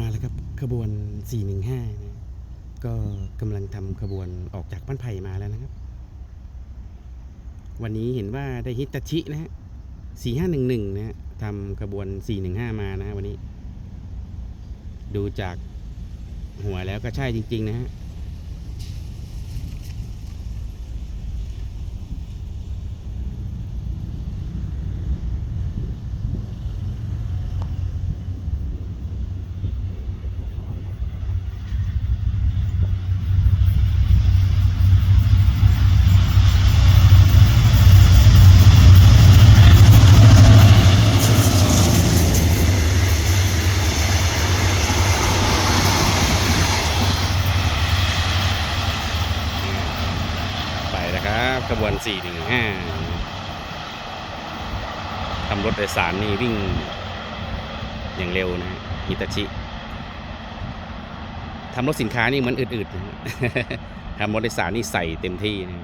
มาแล้วครับขบวน 415นะก็กำลังทำขบวนออกจากบ้านไผ่มาแล้วนะครับ วันนี้เห็นว่าได้ฮิตาชินะฮะ4511 นะฮะทำขบวน 415 มานะฮะวันนี้ ดูจากหัวแล้วก็ใช่จริง ๆ นะฮะ ไปแล้ว ครับขบวน 415ทำรถโดยสารนี่วิ่ง อย่างเร็วนะฮิตาชิทำรถสินค้านี่เหมือนอืดๆทำรถโดยสารนี่ใส่เต็มที่นะ